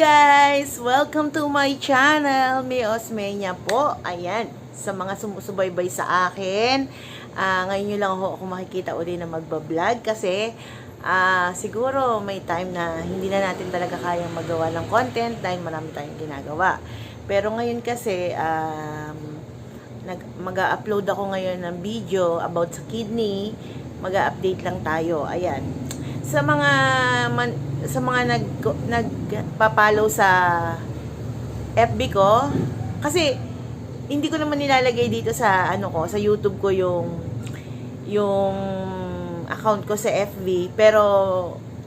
guys! Welcome to my channel, May Osmeña po. Ayan, sa mga sumusubaybay sa akin. ah, ngayon nyo lang ako, ako makikita uli na magbablog kasi ah, siguro may time na hindi na natin talaga kayang magawa ng content dahil marami tayong ginagawa. Pero ngayon kasi, um, mag-upload ako ngayon ng video about sa kidney. Mag-update lang tayo. Ayan. Sa mga man, sa mga nag nagpapalo sa FB ko kasi hindi ko naman nilalagay dito sa ano ko, sa YouTube ko yung yung account ko sa FB pero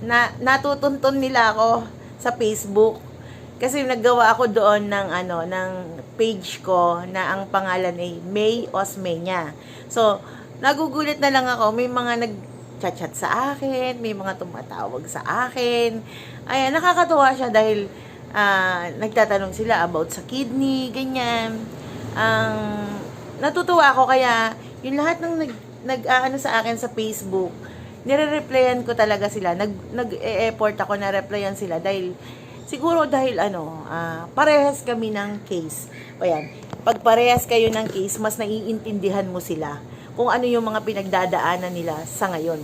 na natutunton nila ako sa Facebook. Kasi naggawa ako doon ng ano ng page ko na ang pangalan ay May Osmeña. So, nagugulat na lang ako, may mga nag chat sa akin, may mga tumatawag sa akin. Ayan, nakakatuwa siya dahil ah, nagtatanong sila about sa kidney, ganyan. Ang natutuwa ako kaya yung lahat ng nag nag ano sa akin sa Facebook, nire-replyan ko talaga sila. Nag nag-e-effort ako na replyan sila dahil siguro dahil ano, ah, parehas kami ng case. O yan, pag parehas kayo ng case, mas naiintindihan mo sila kung ano yung mga pinagdadaanan nila sa ngayon.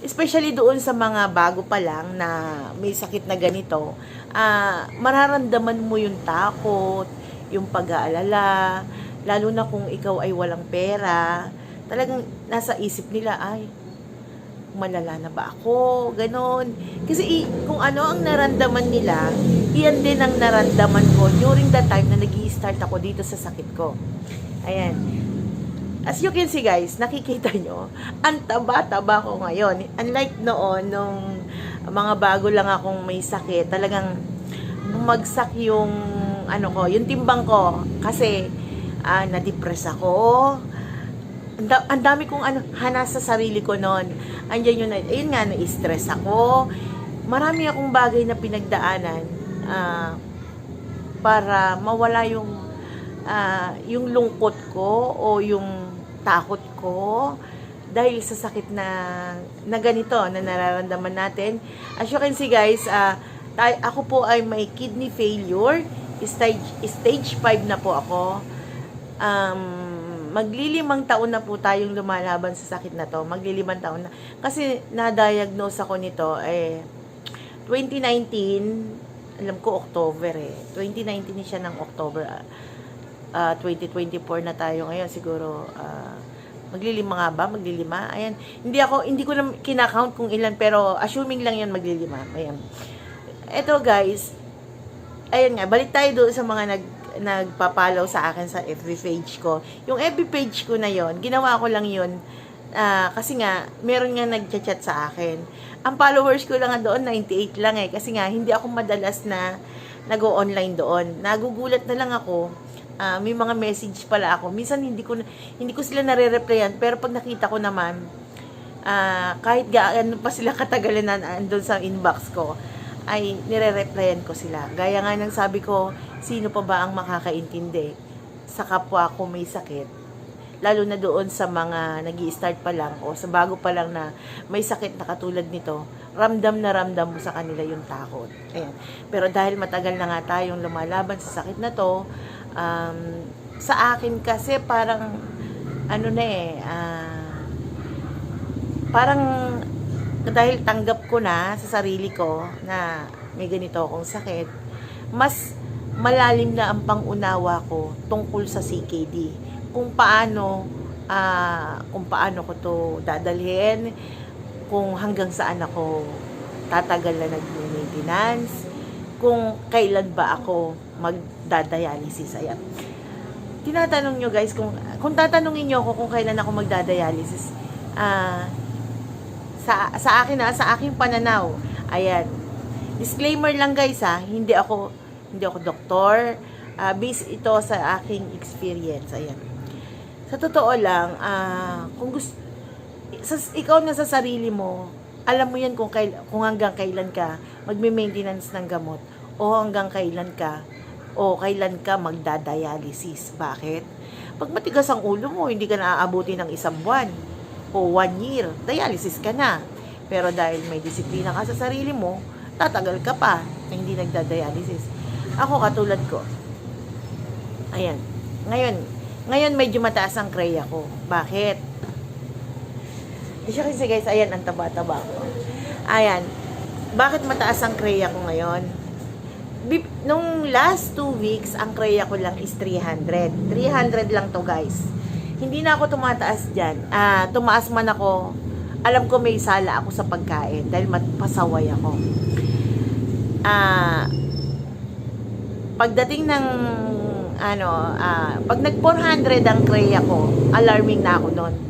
Especially doon sa mga bago pa lang na may sakit na ganito, ah, mararamdaman mo yung takot, yung pag-aalala, lalo na kung ikaw ay walang pera, talagang nasa isip nila, ay, malala na ba ako? Ganon. Kasi kung ano ang naramdaman nila, iyan din ang naramdaman ko during the time na nag start ako dito sa sakit ko. Ayan. As you can see guys, nakikita nyo, ang taba-taba ko ngayon. Unlike noon, nung mga bago lang akong may sakit, talagang bumagsak yung ano ko, yung timbang ko. Kasi, ah, na-depress ako. Ang da- ang dami kong ano, hana sa sarili ko noon. Andiyan yun, ayun nga, na-stress ako. Marami akong bagay na pinagdaanan ah, para mawala yung ah, yung lungkot ko o yung takot ko dahil sa sakit na na ganito na nararamdaman natin. As you can see guys, ah, tay, ako po ay may kidney failure. Stage, stage 5 na po ako. Um, maglilimang taon na po tayong lumalaban sa sakit na to. Maglilimang taon na. Kasi na-diagnose ako nito eh 2019, alam ko October eh. 2019 siya ng October. Ah. Ah, 2024 na tayo ngayon siguro ah, maglilima nga ba? Maglilima? Ayan. Hindi ako, hindi ko na kinakount kung ilan, pero assuming lang yan maglilima. Ayan. Eto guys, ayan nga, balik tayo doon sa mga nag nagpapalaw sa akin sa FB page ko. Yung FB page ko na yon ginawa ko lang yon ah, kasi nga, meron nga nagchat-chat sa akin. Ang followers ko lang doon, 98 lang eh. Kasi nga, hindi ako madalas na nag-online doon. Nagugulat na lang ako. Ah, may mga message pala ako. Minsan hindi ko hindi ko sila nare-replyan, pero pag nakita ko naman, ah, kahit gaano pa sila katagalan na andun sa inbox ko, ay nire-replyan ko sila. Gaya nga ng sabi ko, sino pa ba ang makakaintindi sa kapwa ko may sakit? Lalo na doon sa mga nag start pa lang o sa bago pa lang na may sakit na katulad nito, ramdam na ramdam mo sa kanila yung takot. Ayan. Pero dahil matagal na nga tayong lumalaban sa sakit na to, um, sa akin kasi parang ano na eh, ah, parang dahil tanggap ko na sa sarili ko na may ganito akong sakit, mas malalim na ang pangunawa ko tungkol sa CKD. Kung paano, ah, kung paano ko to dadalhin, kung hanggang saan ako tatagal na nag-maintenance, kung kailan ba ako magdadialysis. Ayan. Tinatanong nyo guys, kung, kung tatanungin nyo ako kung kailan ako magdadialysis, ah, sa, sa akin na, sa aking pananaw, ayan, disclaimer lang guys ha, hindi ako, hindi ako doktor, ah, based ito sa aking experience, ayan. Sa totoo lang, ah, kung gusto, sa, ikaw na sa sarili mo, alam mo yan kung, kail, kung hanggang kailan ka magme-maintenance ng gamot o hanggang kailan ka o kailan ka magdadialysis. Bakit? Pag matigas ang ulo mo, hindi ka naaabuti ng isang buwan o one year, dialysis ka na. Pero dahil may disiplina ka sa sarili mo, tatagal ka pa na hindi nagda-dialysis. Ako katulad ko. Ayan. Ngayon, ngayon medyo mataas ang kreya ko. Bakit? Di siya kasi guys, ayan, ang taba-taba ko. Ayan. Bakit mataas ang kreya ko ngayon? Nung last two weeks, ang kreya ko lang is 300. 300 lang to guys. Hindi na ako tumataas dyan. Ah, tumaas man ako, alam ko may sala ako sa pagkain dahil matpasaway ako. Ah, pagdating ng ano, ah, pag nag 400 ang kreya ko, alarming na ako noon.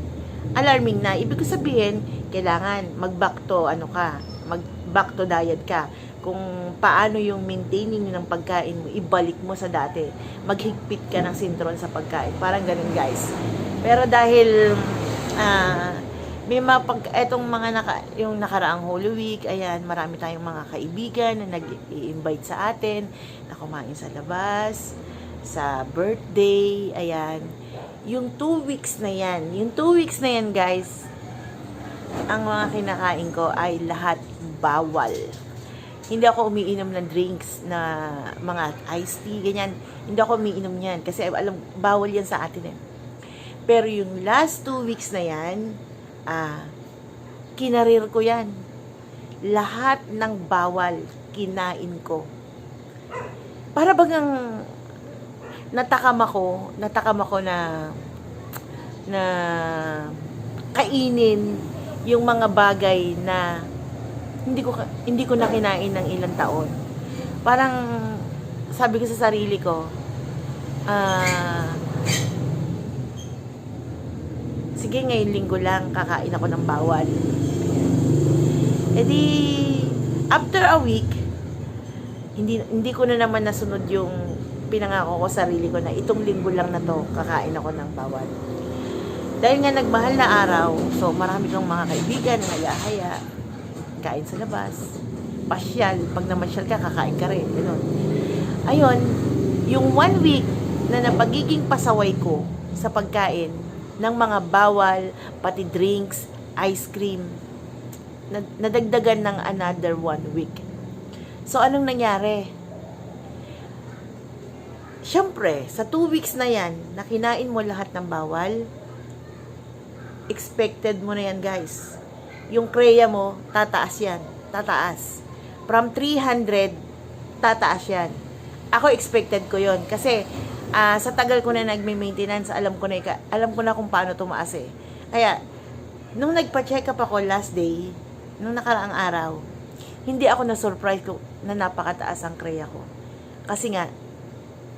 Alarming na. Ibig ko sabihin, kailangan mag-back to, ano ka, mag-back to diet ka. Kung paano yung maintaining ng pagkain mo, ibalik mo sa dati. Maghigpit ka ng sintron sa pagkain. Parang ganun, guys. Pero dahil, ah, may mga pag, etong mga naka, yung nakaraang Holy Week, ayan, marami tayong mga kaibigan na nag-i-invite sa atin na kumain sa labas, sa birthday, ayan. Yung two weeks na yan, yung two weeks na yan, guys, ang mga kinakain ko ay lahat bawal. Hindi ako umiinom ng drinks na mga iced tea, ganyan. Hindi ako umiinom yan kasi alam, bawal yan sa atin eh. Pero yung last two weeks na yan, ah, kinarir ko yan. Lahat ng bawal, kinain ko. Para bagang natakam ako, natakam ako na na kainin yung mga bagay na hindi ko hindi ko na kinain ng ilang taon. Parang sabi ko sa sarili ko, ah sige ngayon linggo lang kakain ako ng bawal. E di, after a week, hindi hindi ko na naman nasunod yung pinangako ko sa sarili ko na itong linggo lang na to kakain ako ng bawal. Dahil nga nagmahal na araw, so marami kang mga kaibigan na haya kain sa labas, pasyal, pag namasyal ka, kakain ka rin, ganun. Ayun, yung one week na napagiging pasaway ko sa pagkain ng mga bawal, pati drinks, ice cream, nad- nadagdagan ng another one week. So, anong nangyari? Siyempre, sa two weeks na yan, na kinain mo lahat ng bawal, expected mo na yan, guys. Yung kreya mo, tataas yan. Tataas. From 300, tataas yan. Ako, expected ko yon Kasi, ah, sa tagal ko na nagme-maintenance, alam ko na, alam ko na kung paano tumaas eh. Kaya, nung nagpa-check up ako last day, nung nakaraang araw, hindi ako na-surprise ko na napakataas ang kreya ko. Kasi nga,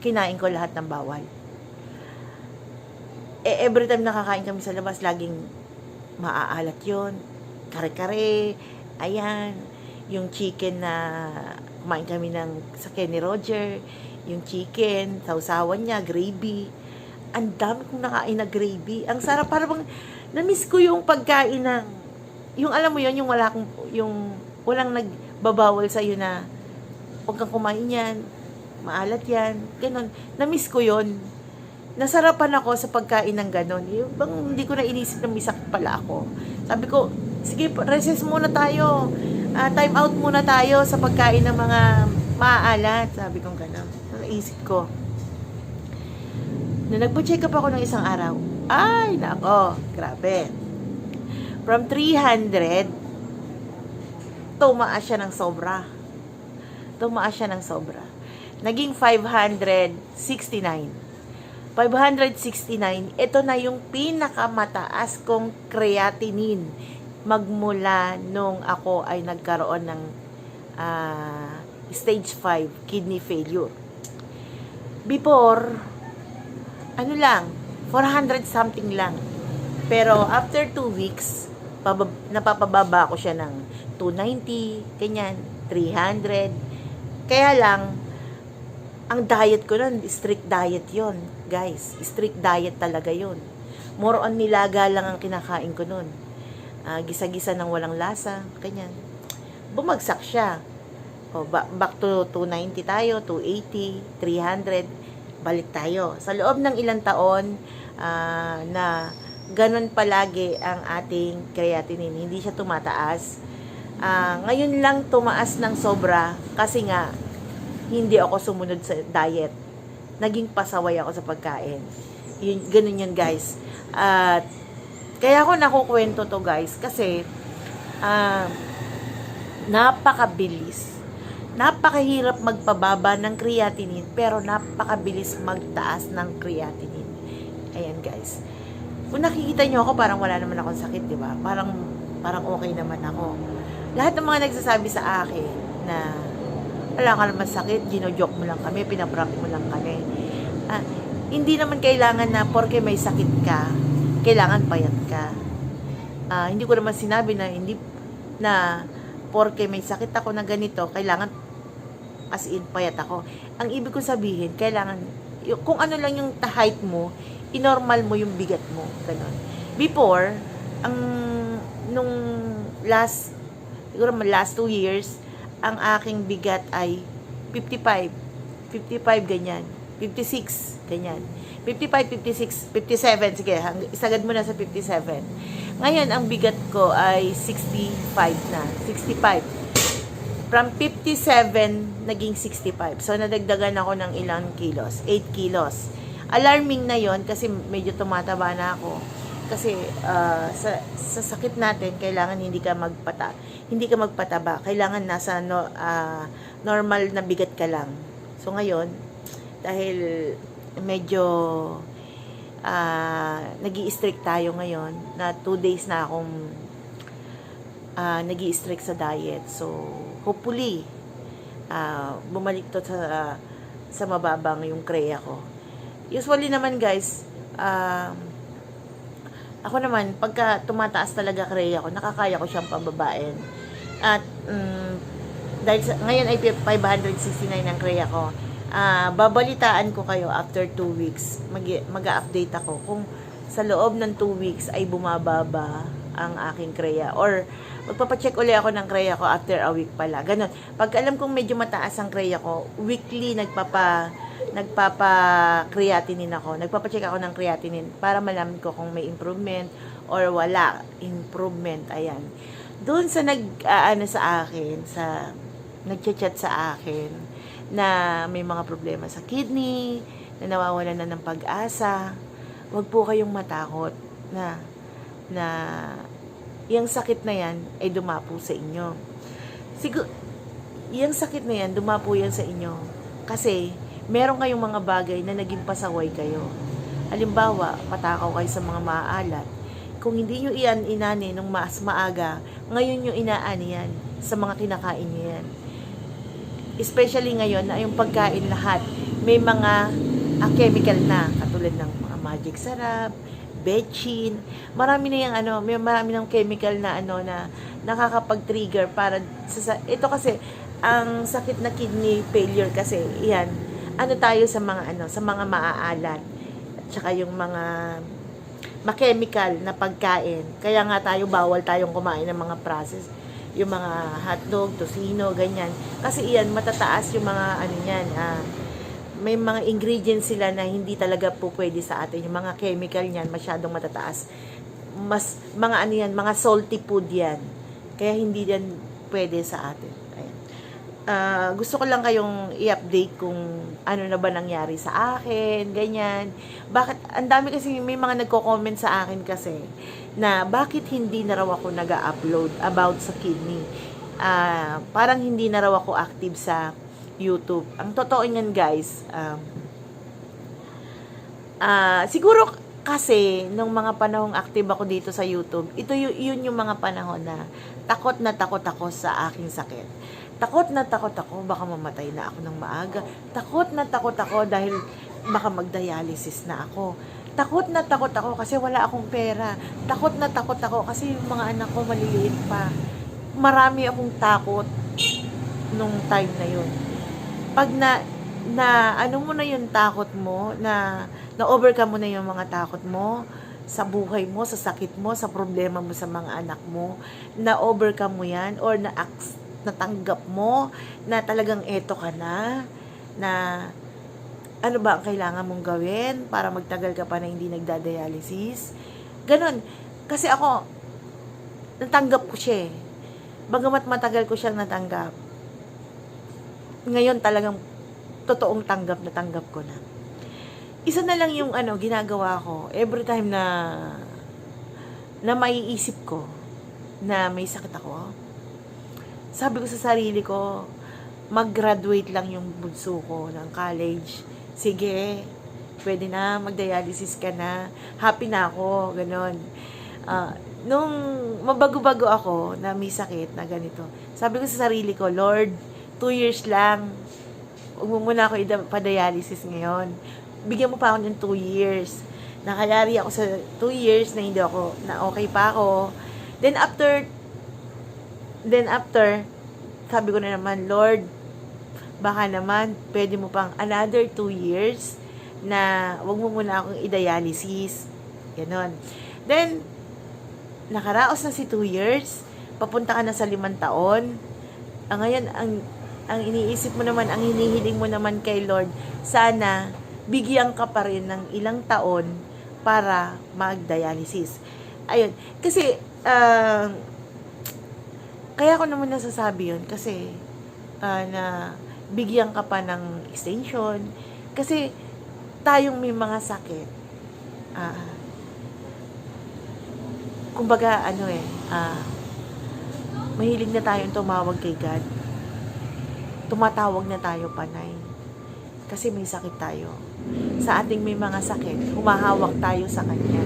kinain ko lahat ng bawal. Eh, every time nakakain kami sa labas, laging maaalat yon Kare-kare, ayan, yung chicken na kumain kami ng sa Kenny Roger, yung chicken, sausawan niya, gravy. Ang dami kong nakain na gravy. Ang sarap, parang na-miss ko yung pagkain ng, yung alam mo yon yung wala kong, yung walang nagbabawal sa iyo na huwag kang kumain yan, maalat yan, ganun. Na-miss ko yon nasarapan ako sa pagkain ng ganon. Yung bang hindi ko na inisip na may sakit pala ako. Sabi ko, sige, recess muna tayo. Ah, time out muna tayo sa pagkain ng mga maaalat. Sabi ko ganon. Naisip ko. Na nagpa-check up ako ng isang araw. Ay, nako, grabe. From 300, tumaas siya ng sobra. Tumaas siya ng sobra. Naging 569. 569, ito na yung pinakamataas kong creatinine magmula nung ako ay nagkaroon ng ah, stage 5 kidney failure. Before, ano lang, 400 something lang. Pero after 2 weeks, pabab- napapababa ko siya ng 290, ganyan, 300. Kaya lang, ang diet ko nun, strict diet yon guys. Strict diet talaga yon More on nilaga lang ang kinakain ko nun. Ah, gisa-gisa ng walang lasa, ganyan. Bumagsak siya. O, ba- back to 290 tayo, 280, 300, balik tayo. Sa loob ng ilang taon ah, na ganun palagi ang ating creatinine, hindi siya tumataas. Ah, ngayon lang tumaas ng sobra kasi nga hindi ako sumunod sa diet. Naging pasaway ako sa pagkain. Yun, ganun yun guys. At kaya ako nakukwento to guys kasi ah, napakabilis. Napakahirap magpababa ng creatinine pero napakabilis magtaas ng creatinine. Ayan guys. Kung nakikita nyo ako, parang wala naman akong sakit, di ba? Parang, parang okay naman ako. Lahat ng mga nagsasabi sa akin na wala ka naman sakit, ginojoke mo lang kami, pinaprank mo lang kami. Ah, hindi naman kailangan na porke may sakit ka, kailangan payat ka. Ah, hindi ko naman sinabi na hindi na porke may sakit ako na ganito, kailangan as in payat ako. Ang ibig ko sabihin, kailangan kung ano lang yung height mo, inormal mo yung bigat mo. Ganon. Before, ang nung last siguro last two years, ang aking bigat ay 55. 55 ganyan. 56 ganyan. 55, 56, 57, sige, isagad mo na sa 57. Ngayon, ang bigat ko ay 65 na. 65. From 57, naging 65. So, nadagdagan ako ng ilang kilos. 8 kilos. Alarming na yon kasi medyo tumataba na ako. Kasi ah, sa, sa sakit natin, kailangan hindi ka magpata hindi ka magpataba. Kailangan nasa no, ah, normal na bigat ka lang. So, ngayon, dahil medyo ah nag strict tayo ngayon na 2 days na akong uh, nag strict sa diet. So, hopefully, ah bumalik to sa, sa mababang yung kreya ko. Usually naman guys, um, ako naman, pagka tumataas talaga kreya ko, nakakaya ko siyang pababain. At, mm, dahil sa, ngayon ay 569 ang kreya ko, ah babalitaan ko kayo after 2 weeks. Mag, mag-update ako kung sa loob ng 2 weeks ay bumababa ang aking kreya. Or, magpapacheck uli ako ng kreya ko after a week pala. Ganon. Pag alam kong medyo mataas ang kreya ko, weekly nagpapa nagpapa creatinine ako. Nagpapacheck ako ng creatinine para malaman ko kung may improvement or wala improvement. Ayan. Doon sa nag ah, ano sa akin, sa nagchat-chat sa akin na may mga problema sa kidney, na nawawalan na ng pag-asa, wag po kayong matakot na na yung sakit na yan ay dumapo sa inyo. Siguro, yung sakit na yan, dumapo yan sa inyo. Kasi, meron kayong mga bagay na naging pasaway kayo. Halimbawa, matakaw kayo sa mga maaalat. Kung hindi nyo iyan inani nung mas maaga, ngayon nyo inaani yan sa mga kinakain nyo yan. Especially ngayon na yung pagkain lahat, may mga ah, chemical na, katulad ng mga magic sarap, betchin, marami na yung ano, may marami ng chemical na ano na nakakapag-trigger para sa, ito kasi ang sakit na kidney failure kasi iyan ano tayo sa mga ano sa mga maaalat at saka yung mga ma-chemical na pagkain. Kaya nga tayo bawal tayong kumain ng mga process yung mga hotdog, tosino, ganyan. Kasi iyan matataas yung mga ano niyan ah, may mga ingredients sila na hindi talaga po pwede sa atin. Yung mga chemical niyan, masyadong matataas. Mas, mga ano yan, mga salty food yan. Kaya hindi yan pwede sa atin. Ayan. Ah, gusto ko lang kayong i-update kung ano na ba nangyari sa akin, ganyan. Bakit, ang dami kasi, may mga nagko-comment sa akin kasi, na bakit hindi na raw ako nag-upload about sa kidney. Ah, parang hindi na raw ako active sa YouTube. Ang totoo niyan guys, um, ah siguro kasi nung mga panahong active ako dito sa YouTube, ito y- yun yung mga panahon na takot na takot ako sa aking sakit. Takot na takot ako, baka mamatay na ako ng maaga. Takot na takot ako dahil baka mag-dialysis na ako. Takot na takot ako kasi wala akong pera. Takot na takot ako kasi yung mga anak ko maliliit pa. Marami akong takot nung time na yun pag na na ano mo na yung takot mo na na overcome mo na yung mga takot mo sa buhay mo, sa sakit mo, sa problema mo sa mga anak mo, na overcome mo yan or na natanggap mo na talagang eto ka na na ano ba ang kailangan mong gawin para magtagal ka pa na hindi nagdadialysis. Ganon. Kasi ako, natanggap ko siya eh. bagamat matagal ko siyang natanggap, ngayon talagang totoong tanggap na tanggap ko na. Isa na lang yung ano, ginagawa ko, every time na na maiisip ko na may sakit ako, sabi ko sa sarili ko, mag-graduate lang yung bunso ko ng college. Sige, pwede na, mag-dialysis ka na. Happy na ako, ganon. Ah, nung mabago-bago ako na may sakit na ganito, sabi ko sa sarili ko, Lord, two years lang, huwag mo muna ako ida-dialysis ngayon. Bigyan mo pa ako ng two years. Nakayari ako sa two years na hindi ako, na okay pa ako. Then after, then after, sabi ko na naman, Lord, baka naman, pwede mo pang another two years na wag mo muna akong i-dialysis. Ganon. Then, nakaraos na si two years, papunta ka na sa limang taon. Ang ngayon, ang, ang iniisip mo naman, ang hinihiling mo naman kay Lord, sana bigyan ka pa rin ng ilang taon para mag-dialysis. Ayun. Kasi, ah, kaya ko naman nasasabi yun kasi ah, na bigyan ka pa ng extension. Kasi tayong may mga sakit. Ah, kumbaga, ano eh, ah, mahilig na tayong tumawag kay God. Tumatawag na tayo panay. Kasi may sakit tayo. Sa ating may mga sakit, humahawak tayo sa Kanya.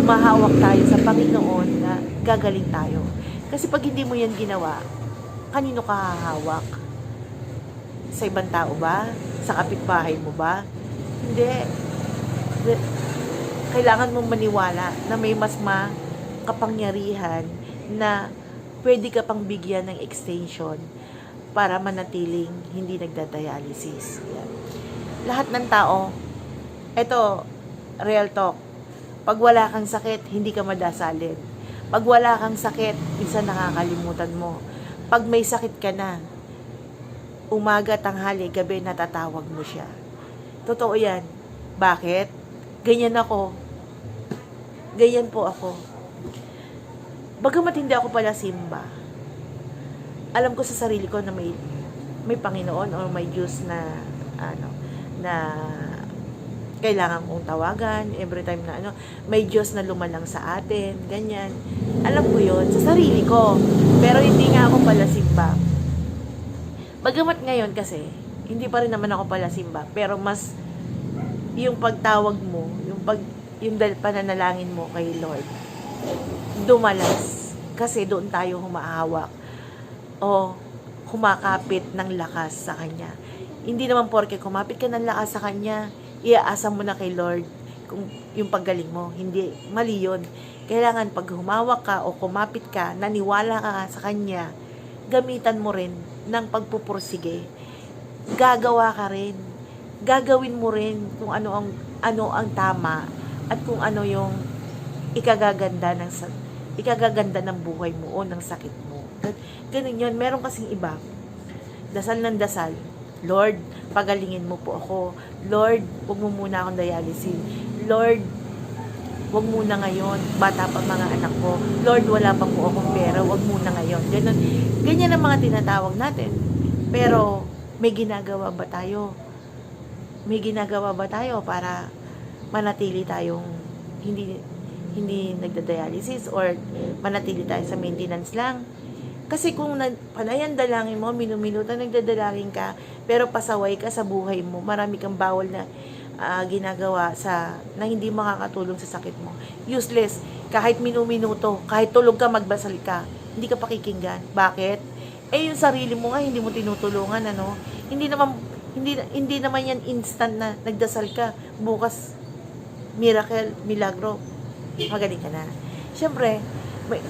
Humahawak tayo sa Panginoon na gagaling tayo. Kasi pag hindi mo yan ginawa, kanino ka hahawak? Sa ibang tao ba? Sa kapitbahay mo ba? Hindi. Kailangan mong maniwala na may mas makapangyarihan na pwede ka pang bigyan ng extension para manatiling hindi nagdadialysis. Yan. Lahat ng tao, eto, real talk, pag wala kang sakit, hindi ka madasalin. Pag wala kang sakit, minsan nakakalimutan mo. Pag may sakit ka na, umaga, tanghali, gabi, natatawag mo siya. Totoo yan. Bakit? Ganyan ako. Ganyan po ako. Bagamat hindi ako pala simba, alam ko sa sarili ko na may may Panginoon or may Diyos na ano na kailangan kong tawagan every time na ano may Diyos na lumalang sa atin ganyan. Alam ko yon sa sarili ko. Pero hindi nga ako pala simba bagamat ngayon kasi hindi pa rin naman ako pala simba pero mas yung pagtawag mo yung pag yung dal- pananalangin mo kay Lord dumalas. Kasi doon tayo humahawak o kumakapit ng lakas sa Kanya. Hindi naman porke kumapit ka ng lakas sa Kanya, iaasa mo na kay Lord kung yung paggaling mo. Hindi, mali yun. Kailangan pag humawak ka o kumapit ka, naniwala ka sa Kanya, gamitan mo rin ng pagpupursige. Gagawa ka rin. Gagawin mo rin kung ano ang ano ang tama at kung ano yung ikagaganda ng ikagaganda ng buhay mo o ng sakit Ganun yun. Meron kasing iba. Dasal ng dasal. Lord, pagalingin mo po ako. Lord, huwag mo muna akong dialysis. Lord, huwag muna ngayon. Bata pa mga anak ko. Lord, wala pa po akong pera. Huwag muna ngayon. Ganun. Ganyan ang mga tinatawag natin. Pero, may ginagawa ba tayo? May ginagawa ba tayo para manatili tayong hindi hindi nagda-dialysis or manatili tayo sa maintenance lang. Kasi kung na, panayan dalangin mo, minuminutan nagdadalangin ka, pero pasaway ka sa buhay mo, marami kang bawal na ah, ginagawa sa na hindi makakatulong sa sakit mo. Useless. Kahit minuminuto, kahit tulog ka, magbasal ka, hindi ka pakikinggan. Bakit? Eh yung sarili mo nga hindi mo tinutulungan ano. Hindi naman hindi hindi naman yan instant na nagdasal ka. Bukas miracle, milagro, magaling ka na. Siyempre, may,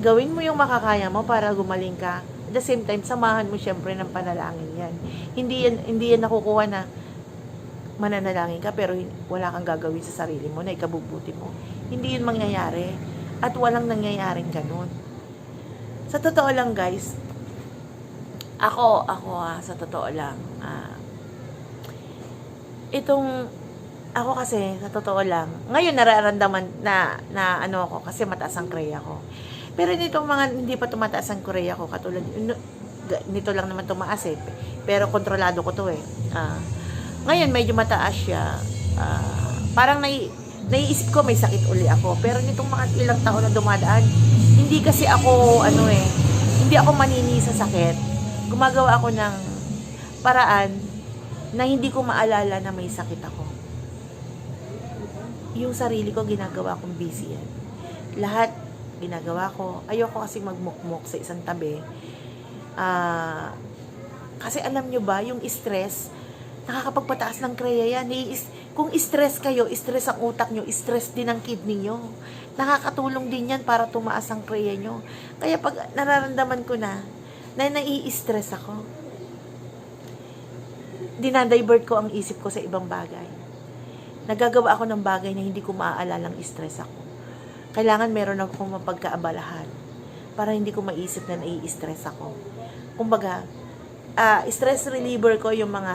gawin mo yung makakaya mo para gumaling ka. At the same time, samahan mo siyempre ng panalangin yan. Hindi yan, hindi yan nakukuha na mananalangin ka pero wala kang gagawin sa sarili mo na ikabubuti mo. Hindi yun mangyayari. At walang nangyayaring ganun. Sa totoo lang guys, ako, ako ah, sa totoo lang, ah, itong ako kasi, sa totoo lang, ngayon nararamdaman na, na ano ako, kasi mataas ang kreya ko. Pero nitong mga hindi pa tumataas ang Korea ko, katulad, nito lang naman tumaas eh. Pero kontrolado ko to eh. Ah, ngayon, medyo mataas siya. Ah, parang nai, naiisip ko may sakit uli ako. Pero nitong mga ilang taon na dumadaan, hindi kasi ako, ano eh, hindi ako manini sa sakit. Gumagawa ako ng paraan na hindi ko maalala na may sakit ako. Yung sarili ko, ginagawa kong busy yan. Lahat, ginagawa ko. Ayoko kasi magmukmok sa isang tabi. Ah, kasi alam nyo ba, yung stress, nakakapagpataas ng kreya yan. Nai- Kung stress kayo, stress ang utak nyo, stress din ang kidney nyo. Nakakatulong din yan para tumaas ang kreya nyo. Kaya pag nararamdaman ko na, na nai-stress ako, dinadivert ko ang isip ko sa ibang bagay. Nagagawa ako ng bagay na hindi ko maaalalang stress ako. Kailangan meron akong mapagkaabalahan para hindi ko maisip na nai-stress ako. Kumbaga, ah, stress reliever ko yung mga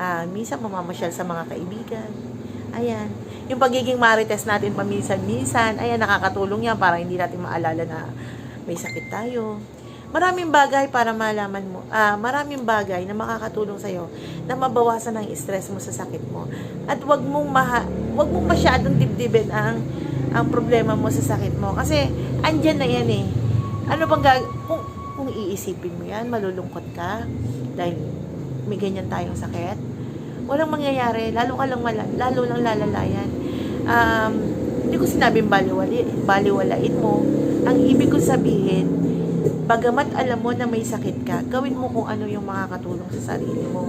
ah, minsan mamamasyal sa mga kaibigan. Ayan. Yung pagiging marites natin paminsan-minsan, ayan, nakakatulong yan para hindi natin maalala na may sakit tayo. Maraming bagay para malaman mo, ah, maraming bagay na makakatulong sa'yo na mabawasan ang stress mo sa sakit mo. At wag mong maha, wag mong masyadong dibdibin ang ang problema mo sa sakit mo kasi andyan na yan eh. Ano bang gag kung kung iisipin mo yan, malulungkot ka dahil may ganyan tayong sakit. Walang mangyayari, lalo ka lang mala, lalo lang lalalayan. Um, hindi ko sinabing baliwali, baliwalain mo. Ang ibig ko sabihin, bagamat alam mo na may sakit ka, gawin mo kung ano yung makakatulong sa sarili mo.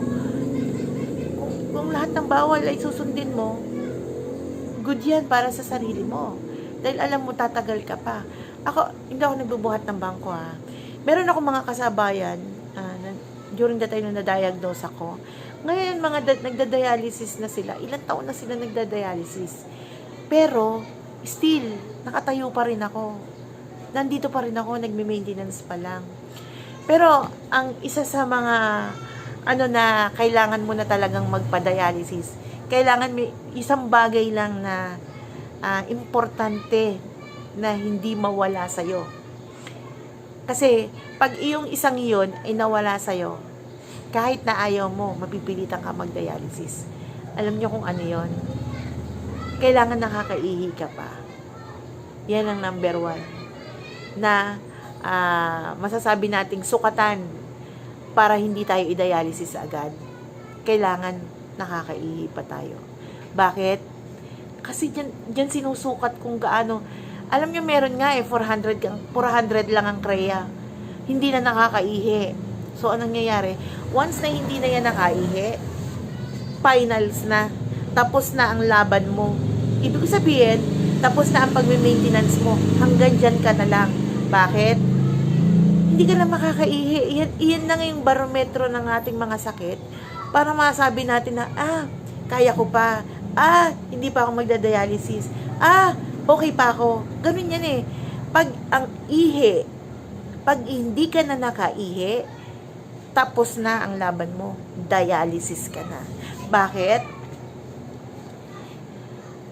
Kung, kung lahat ng bawal ay susundin mo, good yan para sa sarili mo. Dahil alam mo, tatagal ka pa. Ako, hindi ako nagbubuhat ng bangko ha. Meron ako mga kasabayan, ah, na, during the time na na-diagnose ako, ngayon, mga da- nagda-dialysis na sila. Ilang taon na sila nagda-dialysis. Pero, still, nakatayo pa rin ako. Nandito pa rin ako, nagme-maintenance pa lang. Pero, ang isa sa mga, ano na, kailangan mo na talagang magpa-dialysis, kailangan may isang bagay lang na ah, importante na hindi mawala sa'yo. Kasi, pag iyong isang iyon ay nawala sa'yo, kahit na ayaw mo, mapipilitan ka mag-dialysis. Alam niyo kung ano yon? Kailangan nakakaihi ka pa. Yan ang number one. Na ah, masasabi nating sukatan para hindi tayo i-dialysis agad. Kailangan nakakaihi pa tayo. Bakit? Kasi dyan, dyan sinusukat kung gaano. Alam niyo meron nga eh, 400, kang- 400 lang ang kreya. Hindi na nakakaihi. So, anong nangyayari? Once na hindi na yan nakaihi, finals na. Tapos na ang laban mo. Ibig sabihin, tapos na ang pagme-maintenance mo. Hanggang dyan ka na lang. Bakit? Hindi ka na makakaihi. Iyan, iyan na nga yung barometro ng ating mga sakit para masabi natin na, ah, kaya ko pa. Ah, hindi pa ako magdadialysis. Ah, okay pa ako. Ganun yan eh. Pag ang ihi, pag hindi ka na nakaihi, tapos na ang laban mo. Dialysis ka na. Bakit?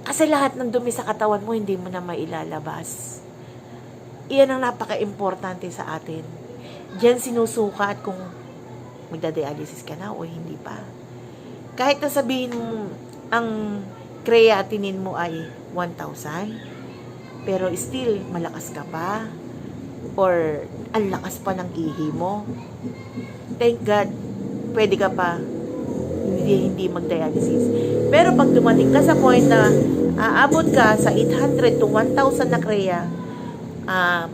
Kasi lahat ng dumi sa katawan mo, hindi mo na mailalabas. Iyan ang napaka-importante sa atin. Diyan sinusukat kung magdadialysis ka na o hindi pa. Kahit na sabihin mo, ang creatinine mo ay 1,000, pero still, malakas ka pa, or ang lakas pa ng ihi mo, thank God, pwede ka pa hindi hindi mag-dialysis. Pero pag dumating ka sa point na aabot ka sa 800 to 1,000 na kreya, ah,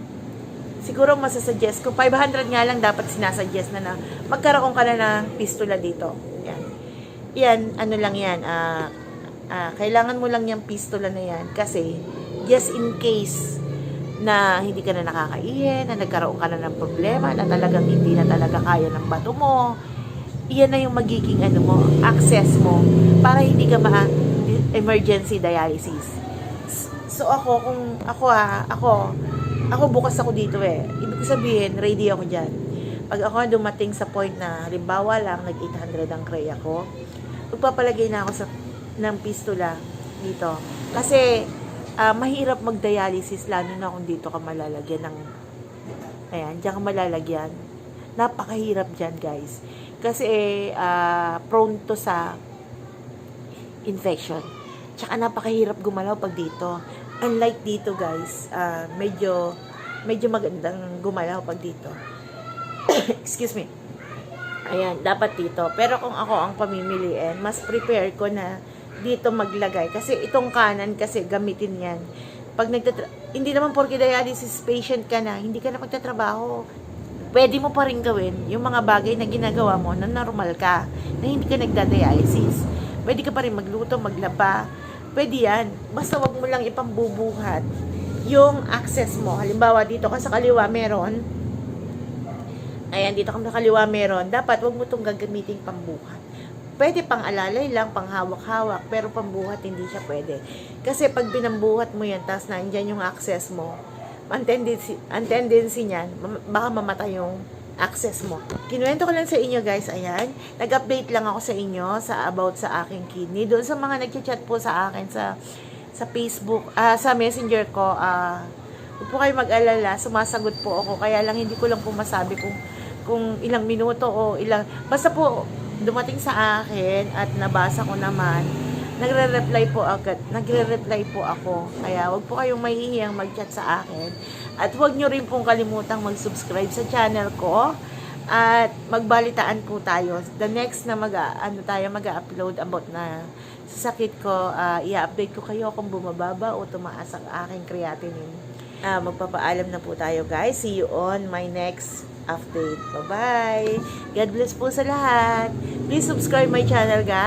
siguro masasuggest ko, 500 nga lang dapat sinasuggest na na magkaroon ka na ng pistula dito. Yan. Yan, ano lang yan, ah, ah, kailangan mo lang yung pistula na yan kasi just in case na hindi ka na nakakaihi, na nagkaroon ka na ng problema, na talagang hindi na talaga kaya ng bato mo, iyan na yung magiging ano mo, access mo para hindi ka ma emergency dialysis. So ako kung ako ah, ako ako bukas ako dito eh. Ibig ko sabihin, ready ako diyan. Pag ako dumating sa point na halimbawa lang nag 800 ang kreya ko, magpapalagay na ako sa ng pistula dito. Kasi ah, mahirap mag-dialysis lalo na kung dito ka malalagyan ng ayan, diyan ka malalagyan. Napakahirap diyan, guys. Kasi ah, prone to sa infection. Tsaka napakahirap gumalaw pag dito. Unlike dito, guys, ah, medyo medyo magandang gumalaw pag dito. Excuse me. Ayan, dapat dito. Pero kung ako ang pamimiliin, mas prepare ko na dito maglagay. Kasi itong kanan kasi gamitin yan. Pag hindi naman porke dialysis patient ka na, hindi ka na magtatrabaho. Pwede mo pa rin gawin yung mga bagay na ginagawa mo na normal ka, na hindi ka nagda-dialysis. Pwede ka pa rin magluto, maglaba. Pwede yan. Basta wag mo lang ipambubuhat yung access mo. Halimbawa, dito ka sa kaliwa meron, Ayan, dito kami kaliwa meron. Dapat wag mo itong gagamiting pambuhat. Pwede pang alalay lang, pang hawak-hawak, pero pambuhat hindi siya pwede. Kasi pag binambuhat mo yan, tapos nandyan yung access mo, ang tendency, ang tendency niyan, baka mamatay yung access mo. Kinuwento ko lang sa inyo guys, ayan. Nag-update lang ako sa inyo sa about sa aking kidney. Doon sa mga nag-chat po sa akin sa sa Facebook, ah, sa messenger ko, ah, huwag po kayo mag-alala, sumasagot po ako. Kaya lang hindi ko lang po masabi kung kung ilang minuto o ilang basta po dumating sa akin at nabasa ko naman nagre-reply po agad nagre-reply po ako kaya wag po kayong mahihiyang mag-chat sa akin at huwag nyo rin pong kalimutang mag-subscribe sa channel ko at magbalitaan po tayo the next na mag ano tayo mag-upload about na sa sakit ko ah, i-update ko kayo kung bumababa o tumaas ang aking creatinine Ah, magpapaalam na po tayo guys. See you on my next update. Bye-bye. God bless po sa lahat. Please subscribe my channel guys.